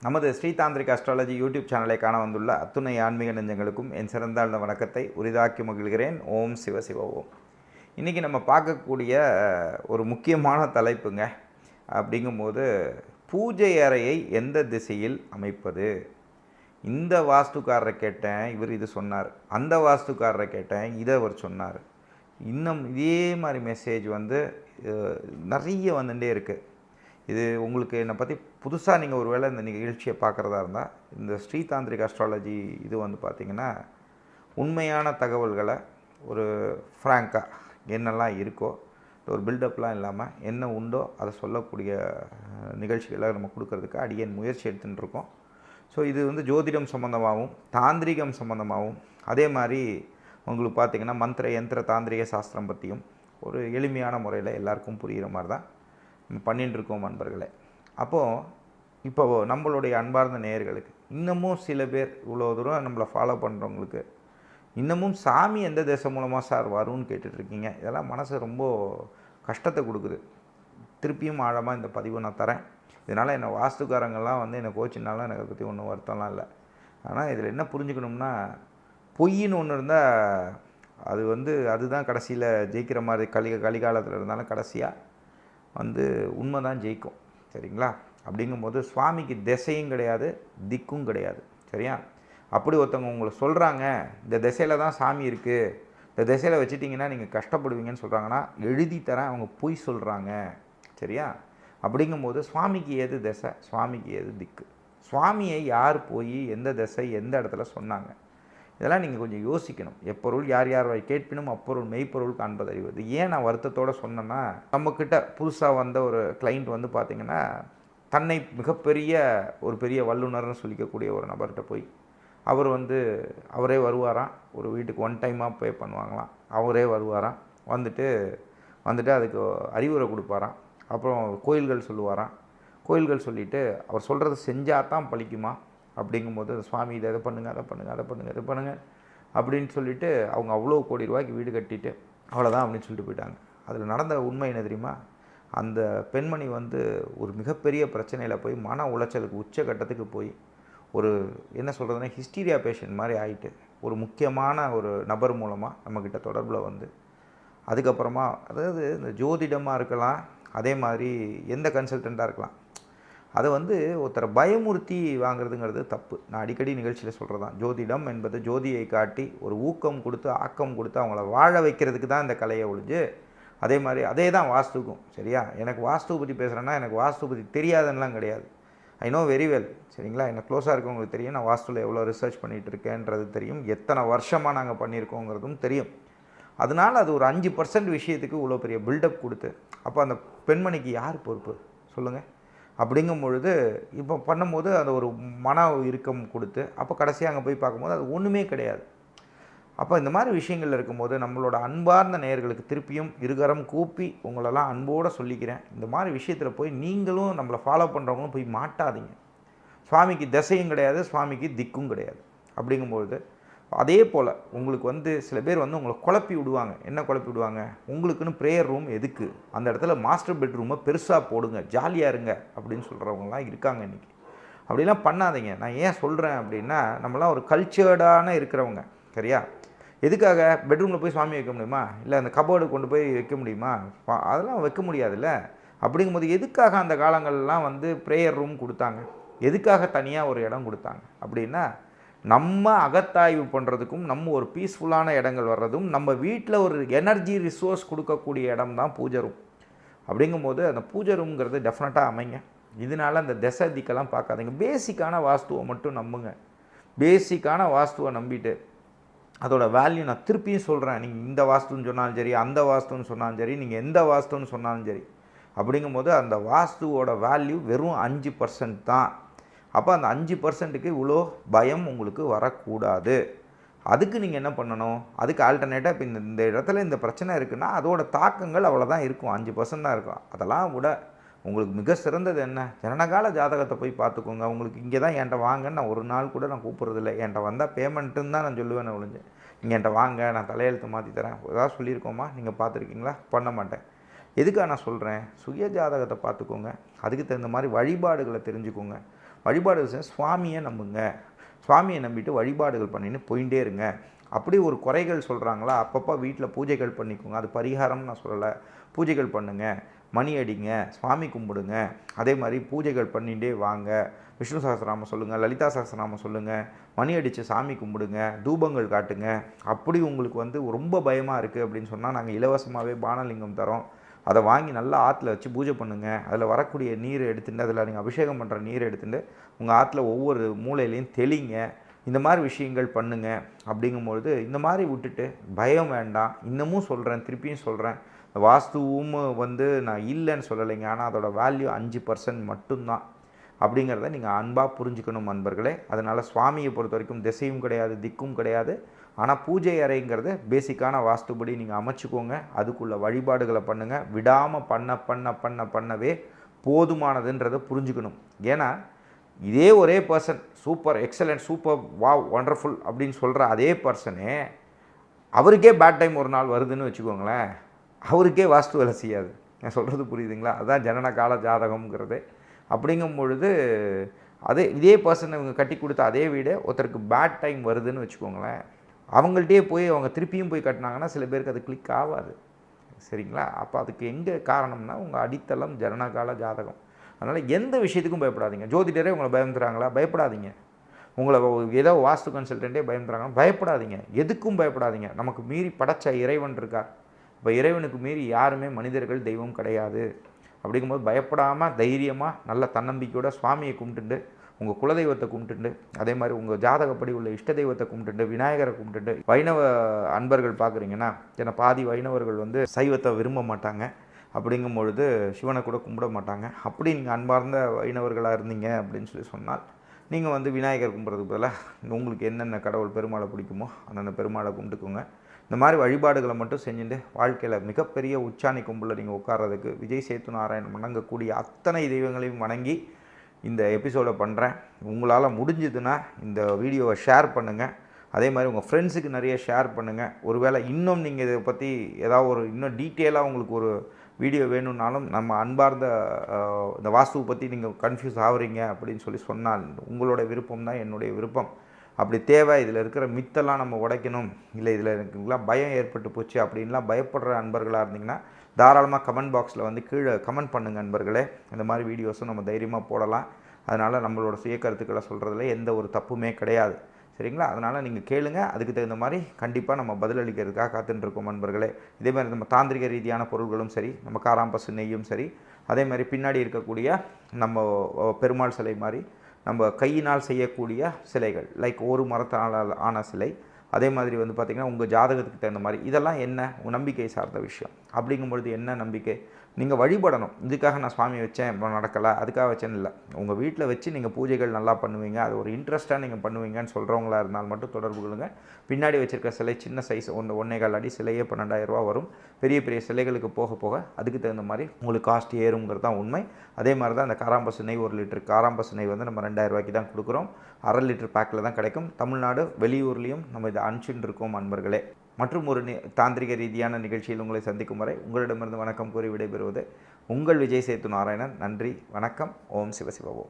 நமது Shri tantric astrology YouTube சேனலை காண வந்துள்ள அத்துணை ஆன்மீக நெஞ்சங்களுக்கும் என் சிறந்தாழ்ந்த வணக்கத்தை உரிதாக்கி மகிழ்கிறேன். ஓம் சிவ சிவ ஓம். இன்றைக்கி நம்ம பார்க்கக்கூடிய ஒரு முக்கியமான தலைப்புங்க. அப்படிங்கும்போது பூஜை அறையை எந்த திசையில் அமைப்பது? இந்த வாஸ்துக்காரரை கேட்டேன் இவர் இது சொன்னார். அந்த வாஸ்துக்காரரை கேட்டேன் இதை அவர் சொன்னார். இன்னும் இதே மாதிரி மெசேஜ் வந்து நிறைய வந்துட்டே இருக்குது இது உங்களுக்கு என்னை பற்றி புதுசாக நீங்கள் ஒரு வேளை இந்த நிகழ்ச்சியை பார்க்குறதா இருந்தால் இந்த ஸ்ரீதாந்திரிக் அஸ்ட்ராலஜி இது வந்து பார்த்திங்கன்னா உண்மையான தகவல்களை ஒரு ஃப்ராங்காக என்னெல்லாம் இருக்கோ ஒரு பில்டப்லாம் இல்லாமல் என்ன உண்டோ அதை சொல்லக்கூடிய நிகழ்ச்சிகளை நம்ம கொடுக்கறதுக்கு அடியேன் முயற்சி எடுத்துகிட்டு இருக்கோம் ஸோ இது வந்து ஜோதிடம் சம்மந்தமாகவும் தாந்திரிகம் சம்மந்தமாகவும் அதே மாதிரி உங்களுக்கு பார்த்திங்கன்னா மந்திர யந்திர தாந்திரிக சாஸ்திரம் பற்றியும் ஒரு எளிமையான முறையில் எல்லாருக்கும் புரிகிற மாதிரி தான் நம்ம பண்ணிட்டு இருக்கோம் அப்போது இப்போ நம்மளுடைய அன்பார்ந்த நேயர்களுக்கு இன்னமும் சில பேர் இவ்வளோ தூரம் நம்மளை ஃபாலோ பண்ணுறவங்களுக்கு இன்னமும் சாமி எந்த தேசம் மூலமாக சார் வரும்னு கேட்டுட்ருக்கீங்க இதெல்லாம் மனசு ரொம்ப கஷ்டத்தை கொடுக்குது. திருப்பியும் ஆழமாக இந்த பதிவை நான் தரேன். இதனால் என்னை வாஸ்துக்காரங்கள்லாம் வந்து என்னை கோச்சினாலும் எனக்கு அதை பற்றி ஒன்றும் வருத்தம்லாம் இல்லை. ஆனால் இதில் என்ன புரிஞ்சுக்கணும்னா பொய்ன்னு ஒன்று இருந்தால் அது வந்து அதுதான் கடைசியில் ஜெயிக்கிற மாதிரி கலி கலிகாலத்தில் இருந்தாலும் கடைசியாக வந்து உண்மை தான் ஜெயிக்கும். சரிங்களா? அப்படிங்கும்போது சுவாமிக்கு திசையும் கிடையாது திக்கும் கிடையாது. சரியா? அப்படி ஒருத்தவங்க உங்களை சொல்கிறாங்க இந்த திசையில் தான் சாமி இருக்குது இந்த திசையில் வச்சுட்டிங்கன்னா நீங்கள் கஷ்டப்படுவீங்கன்னு சொல்கிறாங்கன்னா எழுதி தரேன் அவங்க பொய் சொல்கிறாங்க சரியா? அப்படிங்கும்போது சுவாமிக்கு ஏது திசை? சுவாமிக்கு ஏது திக்கு? சுவாமியை யார் போய் எந்த திசை எந்த இடத்துல சொன்னாங்க? இதெல்லாம் நீங்கள் கொஞ்சம் யோசிக்கணும். எப்பொருள் யார் யார் கேட்பினும் அப்பொருள் மெய்ப்பொருள் காண்பது அறிவது. ஏன் நான் வருத்தத்தோடு சொன்னேன்னா நம்மக்கிட்ட புதுசாக வந்த ஒரு கிளைண்ட் வந்து பார்த்திங்கன்னா தன்னை மிகப்பெரிய ஒரு பெரிய வல்லுனர்னு சொல்லிக்கக்கூடிய ஒரு நபர்கிட்ட போய் அவர் வந்து அவரே வருவாராம். ஒரு வீட்டுக்கு ஒன் டைமாக பே பண்ணுவாங்களாம். அவரே வருவாராம். வந்துட்டு வந்துட்டு அதுக்கு அறிவுரை கொடுப்பாராம். அப்புறம் கோயில்கள் சொல்லுவாராம். கோயில்கள் சொல்லிவிட்டு அவர் சொல்கிறத செஞ்சால் தான் பழிக்குமா? அப்படிங்கும்போது சுவாமி இதை இதை பண்ணுங்கள் அதை பண்ணுங்கள் அதை பண்ணுங்கள் இதை பண்ணுங்கள் அப்படின்னு சொல்லிவிட்டு அவங்க அவ்வளோ கோடி ரூபாய்க்கு வீடு கட்டிட்டு அவ்வளோதான் அப்படின்னு சொல்லிட்டு போயிட்டாங்க. அதில் நடந்த உண்மை என்ன தெரியுமா? அந்த பெண்மணி வந்து ஒரு மிகப்பெரிய பிரச்சனையில் போய் மன உளைச்சலுக்கு உச்சக்கட்டத்துக்கு போய் ஒரு என்ன சொல்கிறதுனா ஹிஸ்டீரியா பேஷண்ட் மாதிரி ஆயிட்டு ஒரு முக்கியமான ஒரு நபர் மூலமாக நம்மக்கிட்ட தொடர்பில் வந்து அதுக்கப்புறமா அதாவது இந்த ஜோதிடமாக இருக்கலாம் அதே மாதிரி எந்த கன்சல்டண்ட்டாக இருக்கலாம். அதை வந்து ஒருத்தரை பயமுறுத்தி வாங்குறதுங்கிறது தப்பு. நான் அடிக்கடி நிகழ்ச்சியில் சொல்கிறது தான் ஜோதிடம் என்பது ஜோதியை காட்டி ஒரு ஊக்கம் கொடுத்து ஆக்கம் கொடுத்து அவங்கள வாழ வைக்கிறதுக்கு தான் இந்த கலையை ஒழிஞ்சு அதே மாதிரி அதே தான் வாஸ்துக்கும் சரியா? எனக்கு வாஸ்து பற்றி பேசுகிறேன்னா எனக்கு வாஸ்து பற்றி தெரியாதுன்னெலாம் கிடையாது. ஐ நோ வெரி வெல் சரிங்களா? எனக்கு க்ளோஸாக இருக்கவங்களுக்கு தெரியும். நான் வாஸ்துவில் எவ்வளோ ரிசர்ச் பண்ணிகிட்டு இருக்கேன்றது தெரியும். எத்தனை வருஷமாக நாங்கள் பண்ணியிருக்கோங்கிறதும் தெரியும். அதனால் அது ஒரு அஞ்சு பர்சன்ட் விஷயத்துக்கு இவ்வளோ பெரிய பில்டப் கொடுத்து அப்போ அந்த பெண்மணிக்கு யார் பொறுப்பு? சொல்லுங்கள் அப்படிங்கும் பொழுது இப்போ பண்ணும்போது அந்த ஒரு மன இறுக்கம் கொடுத்து அப்போ கடைசியாக அங்கே போய் பார்க்கும்போது அது ஒன்றுமே கிடையாது. அப்போ இந்த மாதிரி விஷயங்கள் இருக்கும்போது நம்மளோட அன்பார்ந்த நேயர்களுக்கு திருப்பியும் இருகரம் கூப்பி உங்களெல்லாம் அன்போடு சொல்லிக்கிறேன். இந்த மாதிரி விஷயத்தில் போய் நீங்களும் நம்மளை ஃபாலோ பண்ணுறவங்களும் போய் மாட்டாதீங்க. சுவாமிக்கு திசையும் கிடையாது சுவாமிக்கு திக்கும் கிடையாது. அப்படிங்கும்பொழுது அதே போல் உங்களுக்கு வந்து சில பேர் வந்து உங்களை குழப்பி விடுவாங்க. என்ன குழப்பி விடுவாங்க? உங்களுக்குன்னு ப்ரேயர் ரூம் எதுக்கு? அந்த இடத்துல மாஸ்டர் பெட்ரூமை பெருசாக போடுங்க ஜாலியாக இருங்க அப்படின்னு சொல்கிறவங்களாம் இருக்காங்க இன்றைக்கி அப்படிலாம் பண்ணாதீங்க. நான் ஏன் சொல்கிறேன் அப்படின்னா நம்மளாம் ஒரு கல்ச்சர்டான இருக்கிறவங்க. சரியா? எதுக்காக? பெட்ரூமில் போய் சாமி வைக்க முடியுமா? இல்லை அந்த கபோர்டு கொண்டு போய் வைக்க முடியுமா? அதெல்லாம் வைக்க முடியாதுல்ல. அப்படிங்கும்போது எதுக்காக அந்த காலங்கள்லாம் வந்து ப்ரேயர் ரூம் கொடுத்தாங்க? எதுக்காக தனியாக ஒரு இடம் கொடுத்தாங்க? அப்படின்னா நம்ம அகத்தாய்வு பண்ணுறதுக்கும் நம்ம ஒரு பீஸ்ஃபுல்லான இடங்கள் வர்றதும் நம்ம வீட்டில் ஒரு எனர்ஜி ரிசோர்ஸ் கொடுக்கக்கூடிய இடம் தான் பூஜை ரூம் அப்படிங்கும்போது அந்த பூஜை ரூம்ங்கிறது டெஃபினட்டாக அமைங்க. இதனால அந்த திசை திக்கெல்லாம் பார்க்காதீங்க. பேசிக்கான வாஸ்துவை மட்டும் நம்புங்க. பேசிக்கான வாஸ்துவை நம்பிட்டு அதோட வேல்யூ நான் திருப்பியும் சொல்கிறேன் நீங்கள் இந்த வாஸ்துன்னு சொன்னாலும் சரி அந்த வாஸ்துன்னு சொன்னாலும் சரி நீங்கள் எந்த வாஸ்துன்னு சொன்னாலும் சரி. அப்படிங்கும்போது அந்த வாஸ்துவோட வேல்யூ வெறும் அஞ்சு பர்சன்ட் தான். அப்போ அந்த அஞ்சு பர்சன்ட்டுக்கு இவ்வளோ பயம் உங்களுக்கு வரக்கூடாது. அதுக்கு நீங்கள் என்ன பண்ணணும்? அதுக்கு ஆல்டர்னேட்டாக இப்போ இந்த இந்த இடத்துல இந்த பிரச்சனை இருக்குன்னா அதோட தாக்கங்கள் அவ்வளோதான் இருக்கும். அஞ்சு பர்சன்ட் தான் இருக்கும். அதெல்லாம் விட உங்களுக்கு மிக சிறந்தது என்ன? ஜனனகால ஜாதகத்தை போய் பார்த்துக்கோங்க. உங்களுக்கு இங்கே தான் என்கிட்ட வாங்கன்னு நான் ஒரு நாள் கூட நான் கூப்பிட்றதில்ல. என்கிட்ட வந்தால் பேமெண்ட்டுன்னு தான் நான் சொல்லுவேன் ஒழிஞ்சு. நீங்கள் என்கிட்ட வாங்க நான் தலையெழுத்து மாற்றி தரேன். ஏதாவது சொல்லியிருக்கோமா? நீங்கள் பார்த்துருக்கீங்களா? பண்ண மாட்டேன். எதுக்காக நான் சொல்கிறேன் சுய ஜாதகத்தை பார்த்துக்கோங்க. அதுக்கு தகுந்த மாதிரி வழிபாடுகளை தெரிஞ்சுக்கோங்க. வழிபாடுகள் செஞ்சு சுவாமியை நம்புங்க. சுவாமியை நம்பிட்டு வழிபாடுகள் பண்ணின்னு போயிட்டே இருங்க. அப்படி ஒரு குறைகள் சொல்கிறாங்களா அப்பப்போ வீட்டில் பூஜைகள் பண்ணிக்கோங்க. அது பரிகாரம்னு நான் சொல்லலை. பூஜைகள் பண்ணுங்கள் மணி அடிங்க. சுவாமி கும்பிடுங்க. அதே மாதிரி பூஜைகள் பண்ணிகிட்டே வாங்க. விஷ்ணு சகஸ்ரநாமம் சொல்லுங்கள் லலிதா சகஸ்ரநாமம் சொல்லுங்கள் மணி அடித்து சாமி கும்பிடுங்க. தூபங்கள் காட்டுங்க. அப்படி உங்களுக்கு வந்து ரொம்ப பயமாக இருக்குது அப்படின்னு சொன்னால் நாங்கள் இலவசமாகவே பானலிங்கம் தரோம். அதை வாங்கி நல்லா ஆற்றுல வச்சு பூஜை பண்ணுங்கள் அதில் வரக்கூடிய நீர் எடுத்துட்டு அதில் நீங்கள் அபிஷேகம் பண்ணுற நீர் எடுத்துட்டு உங்கள் ஆற்றுல ஒவ்வொரு மூலையிலையும் தெளிங்க. இந்த மாதிரி விஷயங்கள் பண்ணுங்க. அப்படிங்கும்பொழுது இந்த மாதிரி விட்டுட்டு பயம் வேண்டாம். இன்னமும் சொல்கிறேன் திருப்பியும் சொல்கிறேன் வாஸ்துவும் வந்து நான் இல்லைன்னு சொல்லலைங்க. ஆனால் அதோட வேல்யூ அஞ்சு பர்சன்ட் மட்டும்தான். அப்படிங்கிறத நீங்கள் அன்பாக புரிஞ்சுக்கணும் அன்பர்களே. அதனால் சுவாமியை பொறுத்த வரைக்கும் திசையும் கிடையாது திக்கும் கிடையாது. ஆனால் பூஜை அறைங்கிறது பேசிக்கான வாஸ்துபடி நீங்கள் அமைச்சுக்கோங்க. அதுக்குள்ள வழிபாடுகளை பண்ணுங்கள் விடாமல் பண்ண பண்ண பண்ண பண்ணவே போதுமானதுன்றதை புரிஞ்சுக்கணும். ஏன்னா இதே ஒரே person super excellent super wow wonderful அப்படின்னு சொல்கிற அதே பர்சனே அவருக்கே பேட் டைம் ஒரு நாள் வருதுன்னு வச்சுக்கோங்களேன். அவருக்கே வாஸ்து வேலை செய்யாது. நான் சொல்கிறது புரியுதுங்களா? அதுதான் ஜனன கால ஜாதகம்ங்கிறது. அப்படிங்கும் பொழுது அதே இதே பர்சன் இவங்க கட்டி கொடுத்த அதே வீடு ஒருத்தருக்கு பேட் டைம் வருதுன்னு வச்சுக்கோங்களேன். அவங்கள்ட்டே போய் அவங்க திருப்பியும் போய் கட்டினாங்கன்னா சில பேருக்கு அது கிளிக் ஆகாது. சரிங்களா? அப்போ அதுக்கு எங்கே காரணம்னா உங்கள் அடித்தளம் ஜனனகால ஜாதகம். அதனால் எந்த விஷயத்துக்கும் பயப்படாதீங்க. ஜோதிடரே உங்களை பயந்துறாங்களா? பயப்படாதீங்க. உங்களை ஏதோ வாஸ்து கன்சல்டண்ட்டே பயந்துறாங்க பயப்படாதீங்க. எதுக்கும் பயப்படாதீங்க. நமக்கு மீறி படைச்ச இறைவன் இருக்கார் இப்போ இறைவனுக்கு மீறி யாருமே மனிதர்கள் தெய்வம் கிடையாது. அப்படிங்கும்போது பயப்படாமல் தைரியமாக நல்ல தன்னம்பிக்கையோட சுவாமியை கும்பிட்டுண்டு உங்கள் குலதெய்வத்தை கும்பிட்டுண்டு அதே மாதிரி உங்கள் ஜாதகப்படி உள்ள இஷ்ட தெய்வத்தை கும்பிட்டுண்டு விநாயகரை கும்பிட்டுண்டு வைணவ அன்பர்கள் பார்க்குறீங்கன்னா ஏன்னா பாதி வைணவர்கள் வந்து சைவத்தை விரும்ப மாட்டாங்க. அப்படிங்கும் பொழுது சிவனை கூட கும்பிட மாட்டாங்க. அப்படி நீங்கள் அன்பார்ந்த வைணவர்களாக இருந்தீங்க அப்படின்னு சொல்லி சொன்னால் நீங்கள் வந்து விநாயகர் கும்பிட்றதுக்கு பதிலாக உங்களுக்கு என்னென்ன கடவுள் பெருமாளை பிடிக்குமோ அந்தந்த பெருமாளை கும்பிட்டுக்கோங்க. இந்த மாதிரி வழிபாடுகளை மட்டும் செஞ்சுட்டு வாழ்க்கையில் மிகப்பெரிய உச்சாணி கும்பலில் நீங்கள் உட்கார்றதுக்கு விஜய் சேத்து நாராயணன் வணங்கக்கூடிய அத்தனை தெய்வங்களையும் வணங்கி இந்த எபிசோடை பண்ணுறேன் உங்களால் முடிஞ்சதுன்னா இந்த வீடியோவை ஷேர் பண்ணுங்கள் அதே மாதிரி உங்கள் ஃப்ரெண்ட்ஸுக்கு நிறைய ஷேர் பண்ணுங்கள் ஒருவேளை இன்னும் நீங்கள் இதை பற்றி ஏதாவது ஒரு இன்னும் டீட்டெயிலாக உங்களுக்கு ஒரு வீடியோ வேணும்னாலும் நம்ம அன்பார்ந்த இந்த வாஸ்துவை பற்றி நீங்கள் கன்ஃபியூஸ் ஆகுறீங்க அப்படின்னு சொல்லி சொன்னால் உங்களோட விருப்பம் தான் என்னுடைய விருப்பம். அப்படி தேவை இதில் இருக்கிற மித்தெல்லாம் நம்ம உடைக்கணும். இல்லை இதில் இருக்குங்களா பயம் ஏற்பட்டு போச்சு அப்படின்லாம் பயப்படுற அன்பர்களாக இருந்தீங்கன்னா தாராளமாக கமெண்ட் பாக்ஸில் வந்து கீழே கமெண்ட் பண்ணுங்கள் நண்பர்களே. இந்த மாதிரி வீடியோஸும் நம்ம தைரியமாக போடலாம். அதனால் நம்மளோட சுய கருத்துக்களை சொல்கிறதுல எந்த ஒரு தப்புமே கிடையாது. சரிங்களா? அதனால் நீங்கள் கேளுங்க. அதுக்கு தகுந்த மாதிரி கண்டிப்பாக நம்ம பதிலளிக்கிறதுக்காக காத்துட்டுருக்கோம் நண்பர்களே. இதே மாதிரி நம்ம தாந்திரிக ரீதியான பொருள்களும் சரி நம்ம காராம்பசு நெய்யும் சரி அதே மாதிரி பின்னாடி இருக்கக்கூடிய நம்ம பெருமாள் சிலை மாதிரி நம்ம கையினால் செய்யக்கூடிய சிலைகள் லைக் ஒரு மரத்தினால் ஆன சிலை அதே மாதிரி வந்து பார்த்திங்கன்னா உங்கள் ஜாதகத்துக்கு தகுந்த மாதிரி இதெல்லாம் என்ன? உங்கள் நம்பிக்கை சார்ந்த விஷயம். அப்படிங்கும்பொழுது என்ன நம்பிக்கை? நீங்கள் வழிபடணும். இதுக்காக நான் சுவாமி வச்சேன் இப்போ நடக்கலை. அதுக்காக வச்சேன்னு இல்லை. உங்கள் வீட்டில் வச்சு நீங்கள் பூஜைகள் நல்லா பண்ணுவீங்க. அது ஒரு இன்ட்ரெஸ்ட்டாக நீங்கள் பண்ணுவீங்கன்னு சொல்கிறவங்களா இருந்தால் மட்டும் தொடர்பு கொள்ளுங்க. பின்னாடி வச்சுருக்க சிலை சின்ன சைஸ் ஒன்று ஒன்றே கால் அடி சிலையே பன்னெண்டாயிரம் ரூபா வரும். பெரிய பெரிய சிலைகளுக்கு போக போக அதுக்கு தகுந்த மாதிரி உங்களுக்கு காஸ்ட் ஏறுங்கிறது தான் உண்மை. அதே மாதிரி தான் அந்த காராம்பசு நெய் ஒரு லிட்டர். காராம்பசு நெய் வந்து நம்ம ரெண்டாயிரரூபாய்க்கு தான் கொடுக்குறோம். அரை லிட்டர் பேக்கில் தான் கிடைக்கும். தமிழ்நாடு வெளியூர்லேயும் நம்ம இதை அனுப்பிச்சுட்டு இருக்கோம் அன்பர்களே. மற்றும் ஒரு நி- தாந்திரிக ரீதியான நிகழ்ச்சியில் உங்களை சந்திக்கும் வரை உங்களிடமிருந்து வணக்கம் கூறி விடைபெறுவது உங்கள் விஜய் சேத்து நாராயணன். நன்றி வணக்கம். ஓம் சிவசிவ ஓம்.